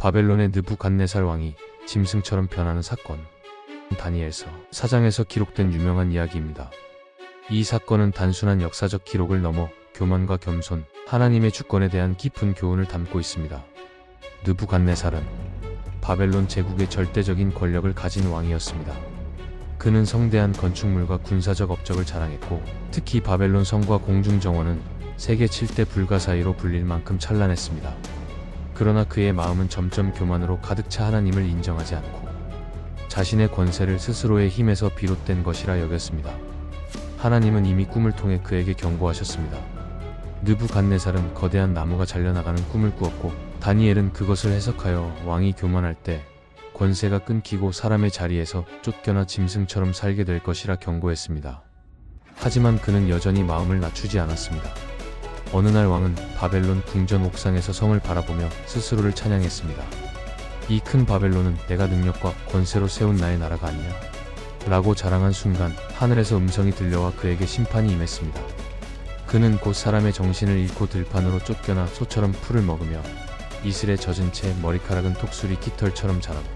바벨론의 느부갓네살 왕이 짐승처럼 변하는 사건. 다니엘서 사장에서 기록된 유명한 이야기입니다. 이 사건은 단순한 역사적 기록을 넘어 교만과 겸손, 하나님의 주권에 대한 깊은 교훈을 담고 있습니다. 느부갓네살은 바벨론 제국의 절대적인 권력을 가진 왕이었습니다. 그는 성대한 건축물과 군사적 업적을 자랑했고 특히 바벨론 성과 공중 정원은 세계 7대 불가 사이로 불릴 만큼 찬란했습니다. 그러나 그의 마음은 점점 교만으로 가득 차 하나님을 인정하지 않고 자신의 권세를 스스로의 힘에서 비롯된 것이라 여겼습니다. 하나님은 이미 꿈을 통해 그에게 경고하셨습니다. 느부갓네살은 거대한 나무가 잘려나가는 꿈을 꾸었고 다니엘은 그것을 해석하여 왕이 교만할 때 권세가 끊기고 사람의 자리에서 쫓겨나 짐승처럼 살게 될 것이라 경고했습니다. 하지만 그는 여전히 마음을 낮추지 않았습니다. 어느 날 왕은 바벨론 궁전 옥상에서 성을 바라보며 스스로를 찬양했습니다. 이 큰 바벨론은 내가 능력과 권세로 세운 나의 나라가 아니냐? 라고 자랑한 순간 하늘에서 음성이 들려와 그에게 심판이 임했습니다. 그는 곧 사람의 정신을 잃고 들판으로 쫓겨나 소처럼 풀을 먹으며 이슬에 젖은 채 머리카락은 톡수리 깃털처럼 자라고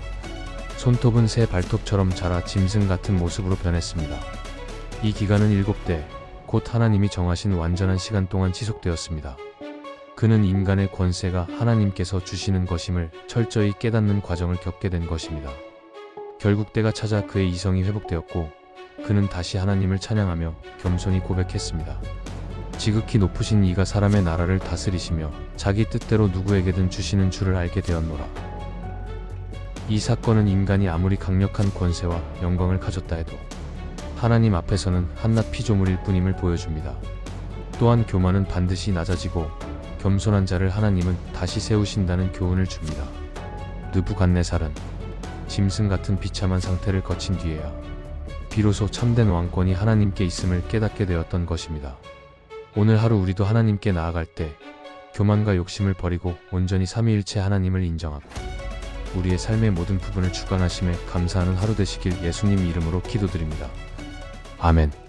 손톱은 새 발톱처럼 자라 짐승 같은 모습으로 변했습니다. 이 기간은 일곱 대, 곧 하나님이 정하신 완전한 시간 동안 지속되었습니다. 그는 인간의 권세가 하나님께서 주시는 것임을 철저히 깨닫는 과정을 겪게 된 것입니다. 결국 때가 찾아 그의 이성이 회복되었고 그는 다시 하나님을 찬양하며 겸손히 고백했습니다. 지극히 높으신 이가 사람의 나라를 다스리시며 자기 뜻대로 누구에게든 주시는 줄을 알게 되었노라. 이 사건은 인간이 아무리 강력한 권세와 영광을 가졌다 해도 하나님 앞에서는 한낱 피조물일 뿐임을 보여줍니다. 또한 교만은 반드시 낮아지고 겸손한 자를 하나님은 다시 세우신다는 교훈을 줍니다. 느부갓네살은 짐승 같은 비참한 상태를 거친 뒤에야 비로소 참된 왕권이 하나님께 있음을 깨닫게 되었던 것입니다. 오늘 하루 우리도 하나님께 나아갈 때 교만과 욕심을 버리고 온전히 삼위일체 하나님을 인정하고 우리의 삶의 모든 부분을 주관하심에 감사하는 하루 되시길 예수님 이름으로 기도드립니다. 아멘.